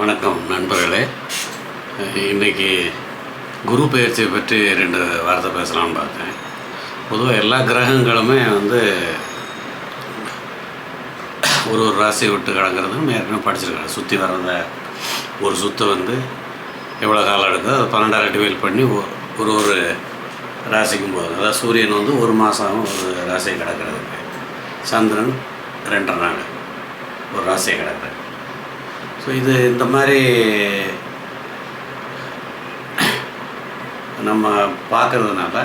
வணக்கம் நண்பர்களே. இன்றைக்கி குரு பயிற்சியை பற்றி ரெண்டு வார்த்தை பேசலாம்னு பார்த்தேன். பொதுவாக எல்லா கிரகங்களுமே வந்து ஒரு ஒரு ராசியை விட்டு கிடங்கிறது ஏற்கனவே படிச்சிருக்காங்க. சுற்றி வர்றத ஒரு சுற்று வந்து எவ்வளோ காலம் எடுக்குதோ அதை பன்னெண்டாயிரம் டிவைல் பண்ணி ஒரு ஒரு ராசிக்கும் போகுது. அதாவது சூரியன் வந்து ஒரு மாதம் ஒரு ராசியை கிடக்கிறதுக்கு சந்திரன் ரெண்டரை நாள் ஒரு ராசியை கிடக்குறது. ஸோ இது இந்த மாதிரி நம்ம பார்க்கறதுனால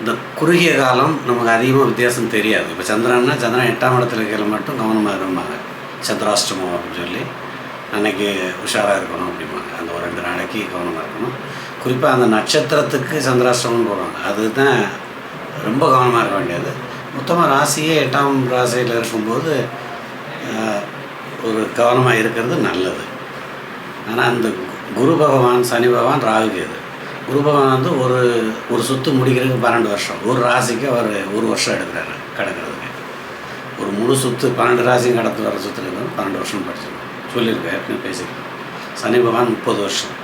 இந்த குறுகிய காலம் நமக்கு அதிகமாக வித்தியாசம் தெரியாது. இப்போ சந்திரன்னா சந்திரன் எட்டாம் இடத்துல இருக்கிற மட்டும் கவனமாக இருப்பாங்க சந்திராஷ்டமம் அப்படின்னு சொல்லி அன்னைக்கு உஷாராக இருக்கணும் அப்படிம்பாங்க. அந்த ஒரு ரெண்டு நாளைக்கு கவனமாக இருக்கணும். குறிப்பாக அந்த நட்சத்திரத்துக்கு சந்திராஷ்டமம் போடுவாங்க. அதுதான் ரொம்ப கவனமாக இருக்க வேண்டியது. மொத்தமாக ராசியே எட்டாம் ராசியில் இருக்கும்போது ஒரு கவனமாக இருக்கிறது நல்லது. ஆனால் அந்த குரு பகவான் சனி பகவான் ராகு குரு பகவான் வந்து ஒரு ஒரு சுற்று முடிக்கிறதுக்கு பன்னெண்டு வருஷம். ஒரு ராசிக்கு அவர் ஒரு வருஷம் எடுக்கிறாரு கிடக்கிறதுக்கு. ஒரு முழு சுற்று பன்னெண்டு ராசியும் கடத்து வர சுற்றுக்கு பன்னெண்டு வருஷம் படிச்சிருக்கோம் சொல்லியிருக்கேன் ஏற்கனவே பேசியிருக்கேன் சனி பகவான் முப்பது வருஷம்.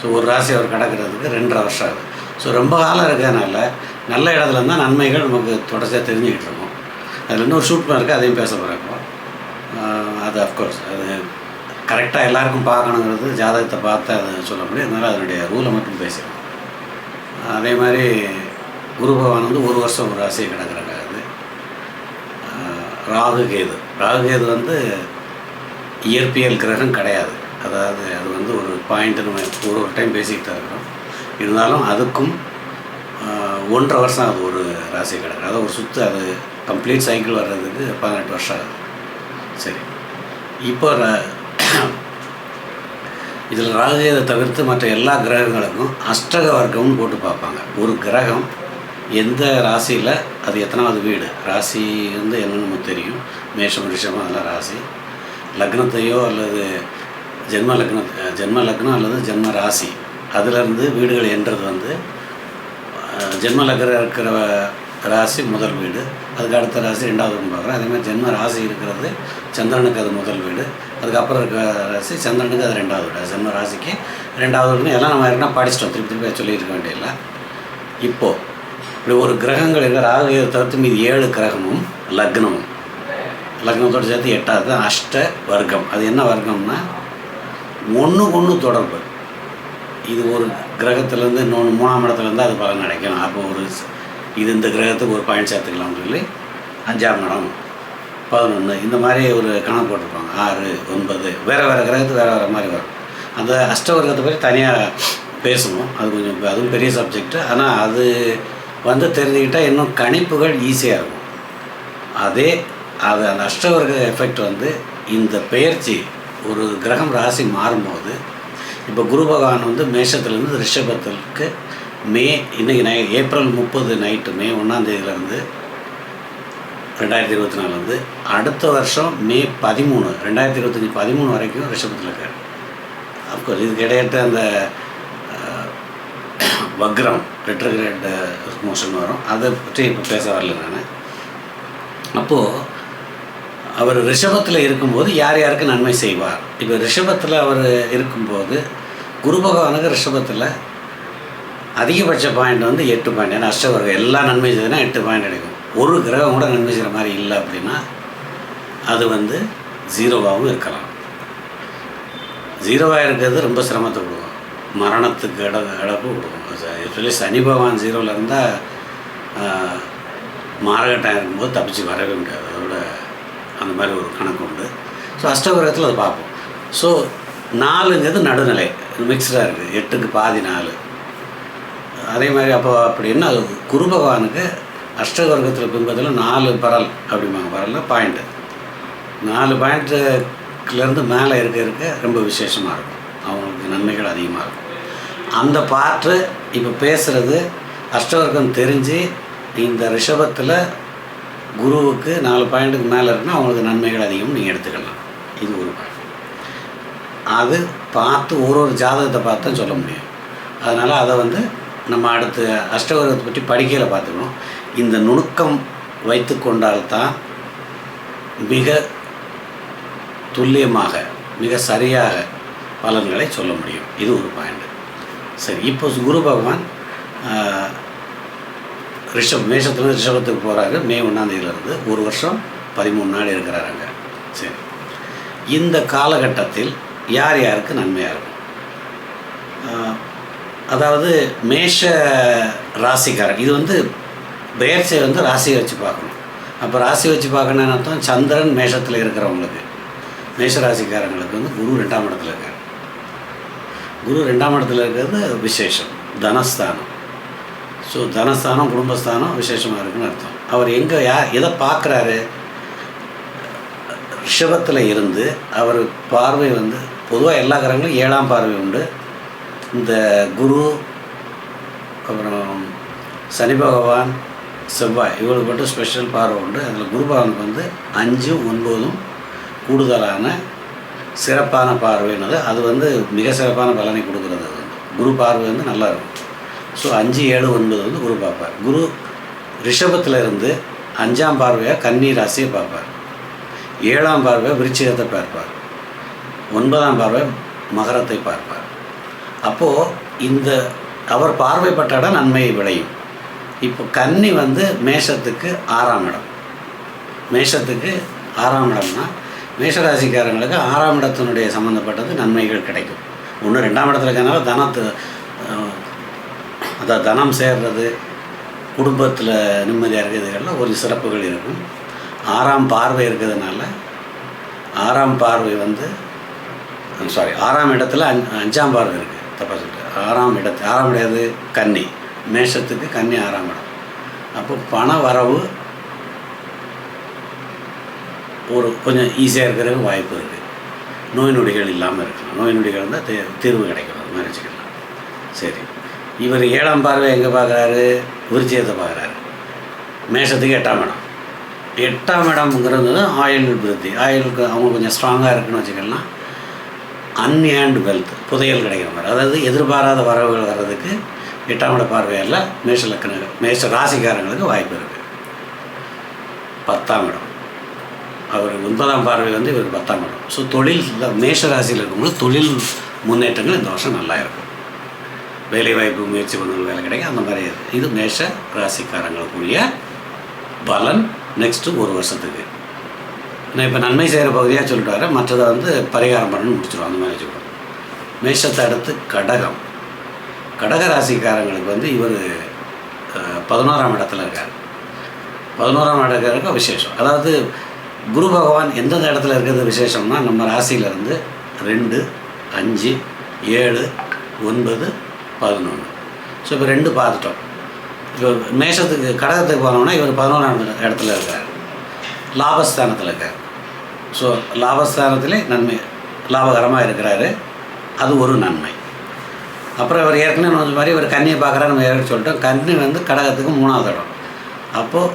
ஸோ ஒரு ராசி அவர் கிடக்கிறதுக்கு ரெண்டரை வருஷம் ஆகுது. ஸோ ரொம்ப காலம் இருக்கிறதுனால நல்ல இடத்துல இருந்தால் நன்மைகள் நமக்கு தொடர்ச்சியாக தெரிஞ்சுக்கிட்டு இருக்கோம். அதில் இன்னொரு ஷூட் இருக்குது அதையும் பேச போகிறேன் அது அஃப்கோர்ஸ் அது கரெக்டாக எல்லாருக்கும் பார்க்கணுங்கிறது ஜாதகத்தை பார்த்து அதை சொல்ல முடியும் அதனால் அதனுடைய ரூலை மட்டும் பேசுகிறோம் அதே மாதிரி குரு பகவான் வந்து ஒரு வருஷம் ஒரு ராசியை கிடக்குறாங்க அது ராகு கேது. ராகு கேது வந்து இயற்பியல் கிரகம் கிடையாது. அதாவது அது வந்து ஒரு பாயிண்ட் நம்ம ஒரு ஒரு டைம் பேசிக்கிட்டு தான் இருக்கிறோம். இருந்தாலும் அதுக்கும் ஒன்றரை வருஷம் அது ஒரு ராசி கிடக்கு அதாவது ஒரு சுற்று அது கம்ப்ளீட் சைக்கிள் வர்றதுக்கு பதினெட்டு வருஷம் ஆகுது. சரி. இப்போ இதில் ராகுகேதை தவிர்த்து மற்ற எல்லா கிரகங்களுக்கும் அஷ்டக வர்க்கம்னு போட்டு பார்ப்பாங்க. ஒரு கிரகம் எந்த ராசியில் அது எத்தனாவது வீடு? ராசி வந்து என்னன்னு நமக்கு தெரியும். மேஷம் ரிஷமம் அதெல்லாம் ராசி. லக்னத்தையோ அல்லது ஜென்ம லக்ன ஜென்ம லக்னம் அல்லது ஜென்ம ராசி. அதிலிருந்து வீடுகள் என்றது வந்து ஜென்ம லக்னம் இருக்கிற ராசி முதல் வீடு. அதுக்கு அடுத்த ராசி ரெண்டாவது வீடுன்னு பார்க்குறேன். அதே மாதிரி ஜென்ம ராசி இருக்கிறது சந்திரனுக்கு அது முதல் வீடு. அதுக்கப்புறம் இருக்கிற ராசி சந்திரனுக்கு அது ரெண்டாவது வீடு. ஜென்ம ராசிக்கு ரெண்டாவது வீடுன்னு எல்லாம் நம்ம ஏற்கனவே படிச்சிட்டோம். திருப்பி திருப்பி சொல்லியிருக்க வேண்டியதில்லை. இப்போது இப்படி ஒரு கிரகங்கள் இருக்கிற ராகு தவிர்த்து மீதி ஏழு கிரகமும் லக்னமும். லக்னத்தோடு சேர்த்து எட்டாவது தான் அஷ்ட வர்க்கம். அது என்ன வர்க்கம்னா ஒன்றுக்கு ஒன்று தொடர்பு. இது ஒரு கிரகத்துலேருந்து இன்னொன்று மூணாம் இடத்துலேருந்து அது பலன் கிடைக்கும் அப்போ ஒரு இது இந்த கிரகத்துக்கு ஒரு பாயிண்ட் சேர்த்துக்கலாம் சொல்லி அஞ்சாம் இடம் பதினொன்று இந்த மாதிரி ஒரு கணக்கு போட்டிருப்பாங்க. ஆறு ஒன்பது வேறு வேறு கிரகத்துக்கு வேறு வேறு மாதிரி வரும். அந்த அஷ்டவர்க்கத்தை பற்றி தனியாக பேசணும். அது கொஞ்சம் அதுவும் பெரிய சப்ஜெக்ட் ஆனால் அது வந்து தெரிஞ்சுக்கிட்டால் இன்னும் கணிப்புகள் ஈஸியாக இருக்கும். அதே அது அந்த அஷ்டவர்க்க எஃபெக்ட் வந்து இந்த பெயர்ச்சி ஒரு கிரகம் ராசி மாறும்போது இப்போ குரு பகவான் வந்து மேஷத்துலேருந்து ரிஷபத்திற்கு மே இன்னைக்கு நை ஏப்ரல் முப்பது நைட்டு மே ஒன்றாந்தேதியிலேருந்து ரெண்டாயிரத்தி இருபத்தி நாலுலேருந்து அடுத்த வருஷம் மே பதிமூணு ரெண்டாயிரத்தி இருபத்தஞ்சி பதிமூணு வரைக்கும் ரிஷபத்தில் இருக்கார். அப்கோர்ஸ் இதுக்கு இடையிட்ட அந்த வக்ரம் ரெட்ரகிரேட் மோஷன் வரும். அதை பற்றி இப்போ பேச வரல நான். அப்போது அவர் ரிஷபத்தில் இருக்கும்போது யார் யாருக்கு நன்மை செய்வார்? இப்போ ரிஷபத்தில் அவர் இருக்கும்போது குரு பகவானுக்கு ரிஷபத்தில் அதிகபட்ச பாயிண்ட் வந்து எட்டு பாயிண்ட் ஏன்னா அஷ்டவர்க்கம் எல்லா நன்மை செய்ததுன்னா எட்டு பாயிண்ட் கிடைக்கும். ஒரு கிரகம் கூட நன்மை செய்கிற மாதிரி இல்லை அப்படின்னா அது வந்து ஜீரோவாகவும் இருக்கலாம். ஜீரோவாக இருக்கிறது ரொம்ப சிரமத்தை கொடுக்கும் மரணத்துக்கு இட இழப்பு கொடுக்கும் எஸ்பெஷலி சனி பகவான் ஜீரோவில் இருந்தால் மாரகட்டம் இருக்கும்போது தப்பிச்சு வரவே முடியாது. அதோட அந்த மாதிரி ஒரு கணக்கு உண்டு. ஸோ அஷ்டகிரகத்தில் அதை பார்ப்போம். ஸோ நாலுங்கிறது நடுநிலை. மிக்சடாக இருக்குது எட்டுக்கு பாதி நாலு. அதே மாதிரி அப்போ அப்படின்னா அது குரு பகவானுக்கு அஷ்டவர்க்கத்தில் பிம்பத்தில் நாலு பரல் அப்படிம்பாங்க. பரலில் பாயிண்ட்டு நாலு பாயிண்ட்டுலேருந்து மேலே இருக்க இருக்க ரொம்ப விசேஷமாக இருக்கும். அவங்களுக்கு நன்மைகள் அதிகமாக இருக்கும். அந்த பாட்டு இப்போ பேசுகிறது அஷ்டவர்க்கம் தெரிஞ்சு இந்த ரிஷபத்தில் குருவுக்கு நாலு பாயிண்ட்டுக்கு மேலே இருக்குன்னா அவங்களுக்கு நன்மைகள் அதிகம் நீங்கள் எடுத்துக்கலாம். இது ஒரு பாயிண்ட் அது பார்த்து ஒரு ஒரு ஜாதகத்தை பார்த்து தான் சொல்ல முடியும். அதனால் அதை வந்து நம்ம அடுத்து அஷ்டவரத்தை பற்றி படிக்கையில் பார்த்துக்கணும். இந்த நுணுக்கம் வைத்து கொண்டால்தான் மிக துல்லியமாக மிக சரியாக பலன்களை சொல்ல முடியும். இது ஒரு பாயிண்ட் சரி இப்போ குரு பகவான் ரிஷப் மேஷத்துலேருந்து ரிஷபத்துக்கு போகிறாரு மே ஒன்றாந்தேதியிலேருந்து ஒரு வருஷம் பதிமூணு நாள் இருக்கிறாருங்க சரி. இந்த காலகட்டத்தில் யார் யாருக்கு நன்மையாக இருக்கும்? அதாவது மேஷ ராசிக்காரன். இது வந்து பெயர்ச்சியை வந்து ராசியை வச்சு பார்க்கணும். அப்போ ராசி வச்சு பார்க்கணும்னு அர்த்தம்? சந்திரன் மேஷத்தில் இருக்கிறவங்களுக்கு மேஷ ராசிக்காரங்களுக்கு வந்து குரு ரெண்டாம் இடத்துல இருக்கார். குரு ரெண்டாம் இடத்துல இருக்கிறது விசேஷம் தனஸ்தானம். ஸோ தனஸ்தானம் குடும்பஸ்தானம் விசேஷமாக இருக்குன்னு அர்த்தம். அவர் எங்கே யா எதை பார்க்குறாரு? ரிஷபத்தில் இருந்து அவர் பார்வை வந்து பொதுவாக எல்லா கிரகங்களும் ஏழாம் பார்வை உண்டு. இந்த குரு அப்புறம் சனி பகவான் செவ்வாய் இவங்களுக்கு மட்டும் ஸ்பெஷல் பார்வை உண்டு. அதில் குரு பகவானுக்கு வந்து அஞ்சும் ஒன்பதும் கூடுதலான சிறப்பான பார்வைன்னது அது வந்து மிக சிறப்பான பலனை கொடுக்குறது அது. குரு பார்வை வந்து நல்லா இருக்கும். ஸோ அஞ்சு ஏழு ஒன்பது வந்து குரு பார்ப்பார். குரு ரிஷபத்தில் இருந்து அஞ்சாம் பார்வையாக கன்னி ராசியை பார்ப்பார். ஏழாம் பார்வை விருச்சிகத்தை பார்ப்பார். ஒன்பதாம் பார்வை மகரத்தை பார்ப்பார். அப்போது இந்த அவர் பார்வைப்பட்ட இடம் நன்மை விளையும். இப்போ கன்னி வந்து மேஷத்துக்கு ஆறாம் இடம். மேஷத்துக்கு ஆறாம் இடம்னா மேஷராசிக்காரங்களுக்கு ஆறாம் இடத்தினுடைய சம்மந்தப்பட்டது நன்மைகள் கிடைக்கும். ஒன்று ரெண்டாம் இடத்துல இருக்கனால தனத்து அதான் தனம் சேர்றது குடும்பத்தில் நிம்மதியாக இருக்கிறதுகளில் ஒரு சிறப்புகள் இருக்கும். ஆறாம் பார்வை இருக்கிறதுனால ஆறாம் பார்வை வந்து சாரி ஆறாம் இடத்துல அஞ்சாம் பார்வை இருக்குது தப்பாக சொல்லிட்டு ஆறாம் இடத்து ஆறாம் இடம் கன்னி. மேஷத்துக்கு கன்னி ஆறாம் இடம். அப்போ பண வரவு ஒரு கொஞ்சம் ஈஸியாக இருக்கிறதுக்கு வாய்ப்பு இருக்குது நோய் நொடிகள் இல்லாமல் இருக்கலாம். நோய் நொடிகள் இருந்தால் தே தீர்வு கிடைக்கும். அது மாதிரி வச்சுக்கலாம். சரி. இவர் ஏழாம் பார்வை எங்கே பார்க்குறாரு? விருச்சியத்தை பார்க்குறாரு. மேஷத்துக்கு எட்டாம் இடம். எட்டாம் இடம்ங்கிறது ஆயுள் விருத்தி. ஆயுளுக்கு அவங்க கொஞ்சம் ஸ்ட்ராங்காக இருக்குன்னு வச்சுக்கலாம். அன்ஏண்ட் வெல்த் புதையல் கிடைக்கிற மாதிரி. அதாவது எதிர்பாராத வரவுகள் வர்றதுக்கு எட்டாம் இட பார்வையால் மேஷ லக்கண மேஷ ராசிக்காரங்களுக்கு வாய்ப்பு இருக்குது பத்தாம் இடம். அவர் ஒன்பதாம் பார்வை வந்து இவர் பத்தாம் இடம். ஸோ தொழில் மேஷ ராசியில் இருக்கும்போது தொழில் முன்னேற்றங்கள் இந்த வருஷம் நல்லா இருக்கும் வேலைவாய்ப்பு முயற்சி பண்ண வேலை கிடைக்கும். அந்த மாதிரி இது. மேஷ ராசிக்காரங்களுக்குரிய பலன் நெக்ஸ்ட்டு ஒரு வருஷத்துக்கு. நான் இப்போ நன்மை செய்கிற பகுதியாக சொல்லிட்டு மற்றதை வந்து பரிகாரம் பண்ணணும்னு முடிச்சிடும் அந்த மாதிரி வச்சுக்கணும் மேஷத்தை அடுத்து கடகம். கடக ராசிக்காரங்களுக்கு வந்து இவர் பதினோராம் இடத்துல இருக்கார். பதினோராம் இடத்துக்கு விசேஷம். அதாவது குரு பகவான் எந்தெந்த இடத்துல இருக்கிறது விசேஷம்னா நம்ம ராசியிலேருந்து ரெண்டு அஞ்சு ஏழு ஒன்பது பதினொன்று ஸோ இப்போ ரெண்டு பார்த்துட்டோம். இப்போ மேஷத்துக்கு கடகத்துக்கு போனோம்னா இவர் பதினோராம் இடத்துல இருக்கார். லாபஸ்தானத்தில் இருக்கார். ஸோ லாபஸ்தானத்திலே நன்மை லாபகரமாக இருக்கிறாரு. அது ஒரு நன்மை. அப்புறம் அவர் ஏற்கனவே சொன்ன மாதிரி இவர் கன்னியை பார்க்குறாரு நம்ம ஏற்கனவே சொல்லிட்டோம். கண்ணி வந்து கடகத்துக்கு மூணாவது இடம். அப்போது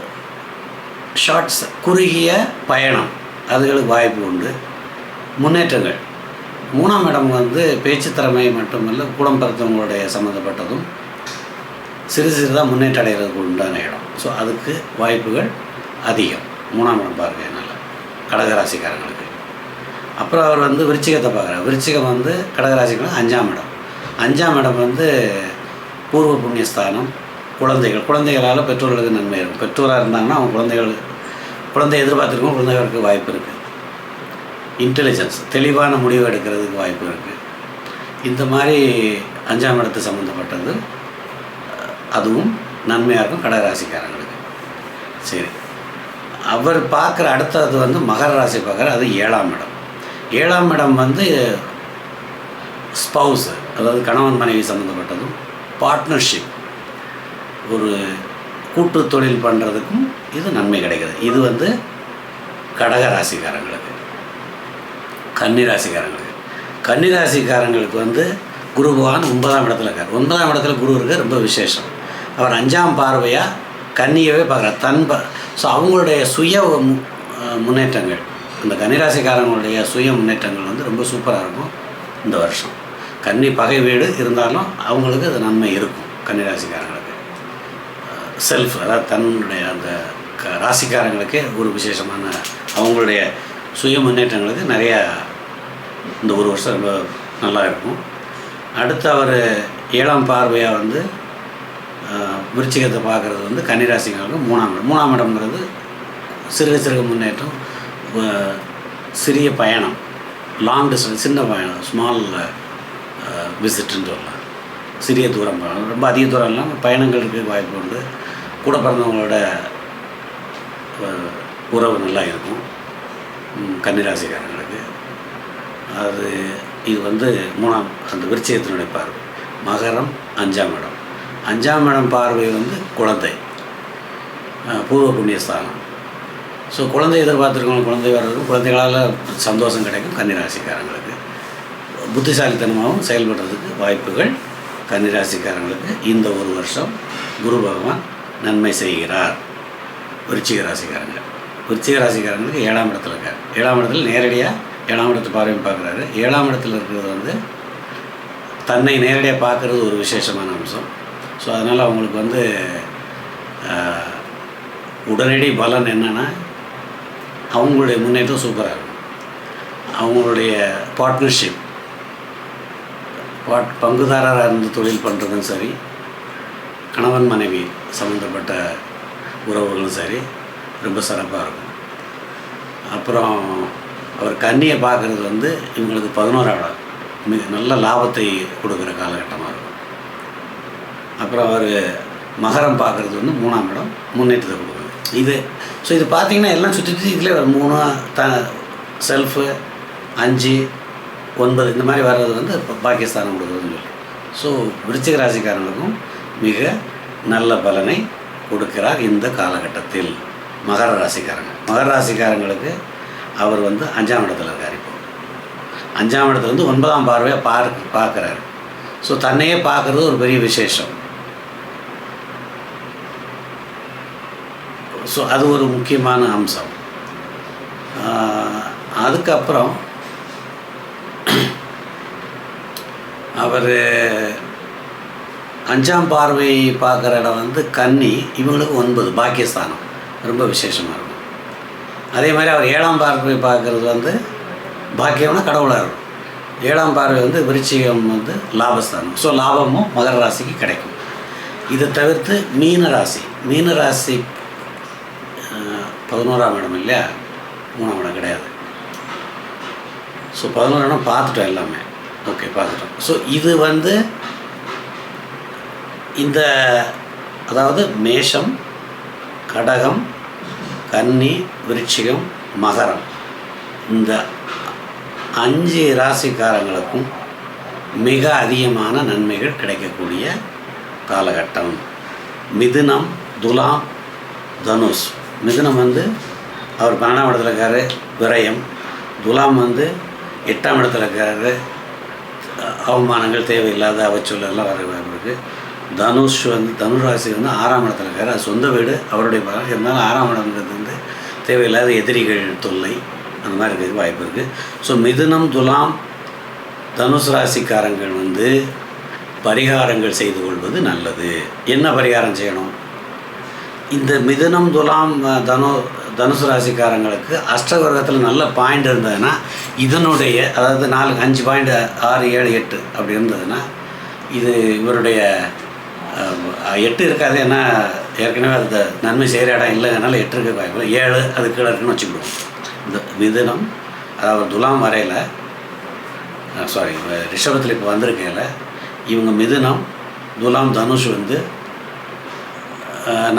ஷார்ட்ஸ் குறுகிய பயணம் அதுகளுக்கு வாய்ப்பு உண்டு. முன்னேற்றங்கள். மூணாம் இடம் வந்து பேச்சு திறமை மட்டுமல்ல கூடம் பிறத்தவங்களுடைய சம்மந்தப்பட்டதும் சிறு சிறிதாக முன்னேற்றம் அடைகிறதுக்கு உண்டான இடம். ஸோ அதுக்கு வாய்ப்புகள் அதிகம். மூணாம் இடம் பார்க்கையினால கடகராசிக்காரங்களுக்கு. அப்புறம் அவர் வந்து விருச்சிகத்தை பார்க்குறாரு. விருச்சிகம் வந்து கடகராசிக்காரங்க அஞ்சாம் இடம். அஞ்சாம் இடம் வந்து பூர்வ புண்ணியஸ்தானம் குழந்தைகள். குழந்தைகளால் பெற்றோர்களுக்கு நன்மை இருக்கும். பெற்றோராக இருந்தாங்கன்னா அவங்க குழந்தைகள் குழந்தை எதிர்பார்த்துருக்கோம் குழந்தைகளுக்கு வாய்ப்பு இருக்குது இன்டெலிஜென்ஸ் தெளிவான முடிவு எடுக்கிறதுக்கு வாய்ப்பு இருக்குது இந்த மாதிரி அஞ்சாம் இடத்து சம்மந்தப்பட்டது அதுவும் நன்மையாக இருக்கும் கடகராசிக்காரங்களுக்கு. சரி. அவர் பார்க்குற அடுத்தது வந்து மகர ராசி பார்க்குற அது ஏழாம் இடம். ஏழாம் இடம் வந்து ஸ்பவுஸ் அதாவது கணவன் மனைவி சம்மந்தப்பட்டதும் பார்ட்னர்ஷிப் ஒரு கூட்டு தொழில் பண்ணுறதுக்கும் இது நன்மை கிடைக்கிது. இது வந்து கடக ராசிக்காரங்களுக்கு கன்னி ராசிக்காரங்களுக்கு. கன்னி ராசிக்காரங்களுக்கு வந்து குரு பகவான் ஒன்பதாம் இடத்துல இருக்கார். ஒன்பதாம் இடத்துல குரு இருக்க ரொம்ப விசேஷம். அவர் அஞ்சாம் பார்வையாக கன்னியவே பார்க்குறார். தன் ப ஸோ அவங்களுடைய சுய மு- முன்னேற்றங்கள் அந்த கன்னிராசிக்காரங்களுடைய சுய முன்னேற்றங்கள் வந்து ரொம்ப சூப்பராக இருக்கும் இந்த வருஷம். கன்னி பகை வீடு இருந்தாலும் அவங்களுக்கு அது நன்மை இருக்கும் கன்னிராசிக்காரங்களுக்கு. செல்ஃப் அதாவது தன்னுடைய அந்த க ராசிக்காரங்களுக்கே ஒரு விசேஷமான அவங்களுடைய சுய முன்னேற்றங்களுக்கு நிறையா இந்த ஒரு வருஷம் ரொம்ப நல்லா இருக்கும். அடுத்து அவர் ஏழாம் பார்வையாக வந்து விருச்சிகத்தை பார்க்குறது வந்து கன்னிராசிக்காரங்க மூணாம் இடம். மூணாம் இடம்ங்கிறது சிறுக சிறுக முன்னேற்றம் சிறிய பயணம் லாங் டிஸ்டன்ஸ் சின்ன பயணம் ஸ்மால் விசிட்டுன்னு சொல்லலாம். சிறிய தூரம் பயணம். ரொம்ப அதிக தூரம் இல்லாமல் பயணங்களுக்கு வாய்ப்பு உண்டு. கூட பிறந்தவங்களோட உறவு நல்லா இருக்கும். கன்னிராசிக்காரங்களுக்கு அது இது வந்து மூணாம் அந்த விருச்சிகத்தினுடைய பார்வை. மகரம் அஞ்சாம் இடம். அஞ்சாம் இடம் பார்வை வந்து குழந்தை. பூர்வ புண்ணியஸ்தானம் ஸோ குழந்தை எதிர்பார்த்துருக்கவங்க குழந்தை வர்றதுக்கும் குழந்தைகளால் சந்தோஷம் கிடைக்கும் கன்னிராசிக்காரங்களுக்கு. புத்திசாலித்தனமாகவும் செயல்படுறதுக்கு வாய்ப்புகள் கன்னிராசிக்காரங்களுக்கு. இந்த ஒரு வருஷம் குரு பகவான் நன்மை செய்கிறார். விருச்சிக ராசிக்காரங்க. விருச்சிக ராசிக்காரங்களுக்கு ஏழாம் இடத்துல இருக்கார். ஏழாம் இடத்துல நேரடியாக ஏழாம் இடத்து பார்வையும் பார்க்குறாரு. ஏழாம் இடத்துல இருக்கிறது வந்து தன்னை நேரடியாக பார்க்குறது ஒரு விசேஷமான அம்சம். ஸோ அதனால் அவங்களுக்கு வந்து உடனடி பலன் என்னென்னா அவங்களுடைய முன்னேற்றம் சூப்பராக இருக்கும். அவங்களுடைய பார்ட்னர்ஷிப் பாட் பங்குதாரராக இருந்து தொழில் பண்ணுறதும் சரி கணவன் மனைவி சம்மந்தப்பட்ட உறவுகளும் சரி ரொம்ப சிறப்பாக இருக்கும். அப்புறம் அவர் கண்ணியை பார்க்குறது வந்து இவங்களுக்கு பதினோராம் மிக நல்ல லாபத்தை கொடுக்குற காலகட்டமாக இருக்கும். அப்புறம் அவர் மகரம் பார்க்குறது வந்து மூணாம் இடம் முன்னேற்றத்தை கொடுக்குது. இது ஸோ இது பார்த்தீங்கன்னா எல்லாம் சுற்றி சுற்றி இதில் ஒரு மூணு த செல்ஃபு அஞ்சு ஒன்பது இந்த மாதிரி வர்றது வந்து இப்போ பாகிஸ்தானம் கொடுக்குறதுன்னு சொல்லி. ஸோ விருச்சிக ராசிக்காரங்களுக்கும் மிக நல்ல பலனை கொடுக்கிறார் இந்த காலகட்டத்தில் மகர ராசிக்காரங்க. மகர ராசிக்காரங்களுக்கு அவர் வந்து அஞ்சாம் இடத்துல இருக்கார் இப்போ. அஞ்சாம் இடத்துல வந்து ஒன்பதாம் பார்வையாக பார்க்க பார்க்குறாரு. ஸோ தன்னையே பார்க்குறது ஒரு பெரிய விசேஷம். ஸோ அது ஒரு முக்கியமான அம்சம். அதுக்கப்புறம் அவர் அஞ்சாம் பார்வை பார்க்குற இடம் வந்து கன்னி இவங்களுக்கு ஒன்பது பாக்கியஸ்தானம். ரொம்ப விசேஷமாக இருக்கும். அதே மாதிரி அவர் ஏழாம் பார்வை பார்க்குறது வந்து பாக்கியம்னா கடவுளாக இருக்கும். ஏழாம் பார்வை வந்து விருச்சிகம் வந்து லாபஸ்தானம். ஸோ லாபமும் மகர ராசிக்கு கிடைக்கும். இதை தவிர்த்து மீன ராசி மீன ராசி பதினோராம் இடம் இல்லையா? மூணாம் இடம் கிடையாது. ஸோ பதினோரா இடம் பார்த்துட்டோம் எல்லாமே. ஓகே பார்த்துட்டோம். ஸோ இது வந்து இந்த அதாவது மேஷம் கடகம் கன்னி விருச்சிகம் மகரம். இந்த அஞ்சு ராசிக்காரங்களுக்கும் மிக அதிகமான நன்மைகள் கிடைக்கக்கூடிய காலகட்டம். மிதுனம் துலாம் தனுஷ். மிதுனம் வந்து அவர் பன்னெண்டாம் இடத்துல இருக்கார் விரயம். துலாம் வந்து எட்டாம் இடத்துல இருக்கார். அவமானங்கள் தேவையில்லாத அவச்சொல் எல்லாம் வர வாய்ப்பு இருக்குது தனுஷ் வந்து தனுராசி வந்து ஆறாம் இடத்துல இருக்கார். அது சொந்த வீடு அவருடைய பலம் இருந்தாலும் ஆறாம் இடம்ன்றது வந்து தேவையில்லாத எதிரிகள் தொல்லை அந்த மாதிரி இருக்கிறது வாய்ப்பு இருக்குது ஸோ மிதுனம் துலாம் தனுஷ் ராசிக்காரங்கள் வந்து பரிகாரங்கள் செய்து கொள்வது நல்லது. என்ன பரிகாரம் செய்யணும்? இந்த மிதுனம் துலாம் தனு தனுசு ராசிக்காரங்களுக்கு அஷ்டகிரகத்தில் நல்ல பாயிண்ட் இருந்ததுன்னா இதனுடைய அதாவது நாலு அஞ்சு பாயிண்ட் ஆறு ஏழு எட்டு அப்படி இருந்ததுன்னா இது இவருடைய எட்டு இருக்காது. ஏன்னா ஏற்கனவே அந்த நன்மை செய்கிற இடம் இல்லைங்கனால எட்டு இருக்க வாய்ப்பு ஏழு அது கீழே இருக்குன்னு வச்சுக்கிடுவோம். இந்த மிதுனம் அதாவது துலாம் வரையில் சாரி ரிஷபத்தில் இப்போ வந்திருக்கையில் இவங்க மிதுனம் துலாம் தனுஷ் வந்து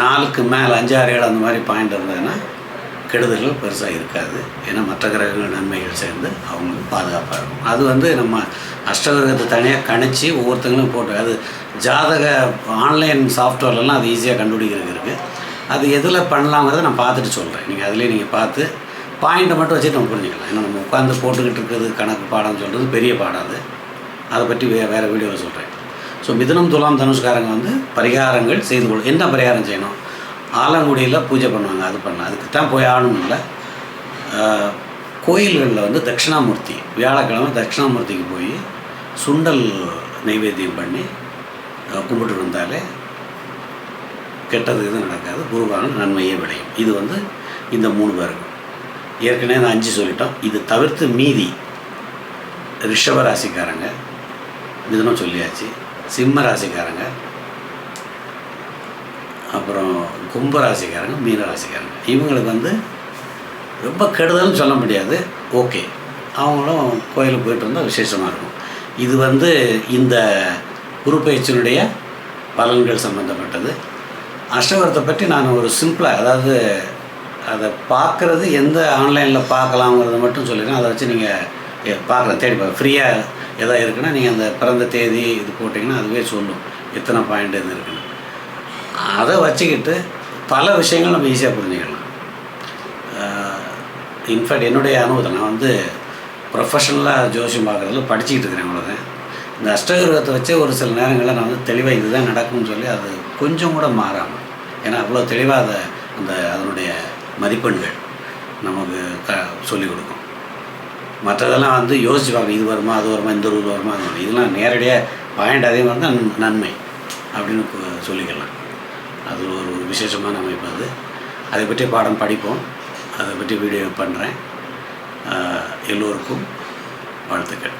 நாலுக்கு மேலே அஞ்சாறு ஏழு அந்த மாதிரி பாயிண்ட் இருந்ததுன்னா கெடுதல்கள் பெருசாக இருக்காது. ஏன்னா மற்ற கிரகங்கள் நன்மைகள் சேர்ந்து அவங்களுக்கு பாதுகாப்பாக இருக்கும். அது வந்து நம்ம அஷ்டகிரகத்தை தனியாக கணிச்சு ஒவ்வொருத்தங்களும் போட்டு அது ஜாதக ஆன்லைன் சாஃப்ட்வேர்லலாம் அது ஈஸியாக கண்டுபிடிக்கிறது இருக்குது அது எதில் பண்ணலாங்கிறத நான் பார்த்துட்டு சொல்கிறேன் நீங்கள் அதிலே நீங்கள் பார்த்து பாயிண்ட்டை மட்டும் வச்சுட்டு நம்ம புரிஞ்சுக்கலாம். ஏன்னா நம்ம உட்காந்து போட்டுக்கிட்டு இருக்கிறது கணக்கு பாடம்னு சொல்கிறது பெரிய பாடம் அது. அதை பற்றி வே வேறு வீடியோவில் சொல்கிறேன் ஸோ மிதுனம் துலாம் தனுஷ்காரங்க வந்து பரிகாரங்கள் செய்து கொள்ளும் என்ன பரிகாரம் செய்யணும்? ஆலங்குடியில் பூஜை பண்ணுவாங்க அது பண்ண அதுக்கு தான் போய் ஆகணும் இல்லை. கோயில்களில் வந்து தட்சிணாமூர்த்தி வியாழக்கிழமை தட்சிணாமூர்த்திக்கு போய் சுண்டல் நைவேத்தியம் பண்ணி கும்பிட்டு வந்தாலே கெட்டது எதுவும் நடக்காது. குருவான நன்மையே விளையும். இது வந்து இந்த மூணு பேருக்கும். ஏற்கனவே நான் அஞ்சு சொல்லிட்டோம். இது தவிர்த்து மீதி ரிஷபராசிக்காரங்க மிதுனம் சொல்லியாச்சு. சிம்ம ராசிக்காரங்க அப்புறம் கும்ப ராசிக்காரங்க மீன ராசிக்காரங்க இவங்களுக்கு வந்து ரொம்ப கெடுதல்னு சொல்ல முடியாது. ஓகே. அவங்களும் கோயிலுக்கு போயிட்டு இருந்தால் விசேஷமாக இருக்கும். இது வந்து இந்த குரு பயிற்சியினுடைய பலன்கள் சம்மந்தப்பட்டது அஷ்டவரத்தை பற்றி நான் ஒரு சிம்பிளாக அதாவது அதை பார்க்குறது எந்த ஆன்லைனில் பார்க்கலாங்கிறத மட்டும் சொல்லிடுறேன். அதை வச்சு நீங்கள் பார்க்குறேன் தேடி பார்க்க ஃப்ரீயாக எதாவது இருக்குன்னா நீங்கள் அந்த பிறந்த தேதி இது போட்டிங்கன்னா அதுவே சொல்லும். எத்தனை பாயிண்ட் எது இருக்குன்னு. அதை வச்சுக்கிட்டு பல விஷயங்கள் நம்ம ஈஸியாக புரிஞ்சுக்கலாம். இன்ஃபேக்ட் என்னுடைய அனுபவத்தை நான் வந்து ப்ரொஃபஷனலாக ஜோசியம் பார்க்குறதுல படிச்சுக்கிட்டு இருக்கிறேன் அவ்வளோதான் இந்த அஷ்டகிரகத்தை வச்சே ஒரு சில நேரங்களில் நான் வந்து தெளிவாக இதுதான் நடக்கும்னு சொல்லி அது கொஞ்சம் கூட மாறாமல் ஏன்னா அவ்வளோ தெளிவாக அதை அந்த அதனுடைய மதிப்பெண்கள் நமக்கு க சொல்லிக் கொடுக்கும். மற்றதெல்லாம் வந்து யோசிச்சு பார்க்கணும் இது வருமா அது வருமா இந்த ரூல் வருமா அது இதெல்லாம் நேரடியாக பாயிண்ட் மாதிரி இருந்தால் நன்மை அப்படின்னு சொல்லிக்கலாம். அது ஒரு விசேஷமான அமைப்பு அது. அதை பற்றி பாடம் படிப்போம். அதை பற்றி வீடியோ பண்ணுறேன். எல்லோருக்கும் வாழ்த்துக்கள்.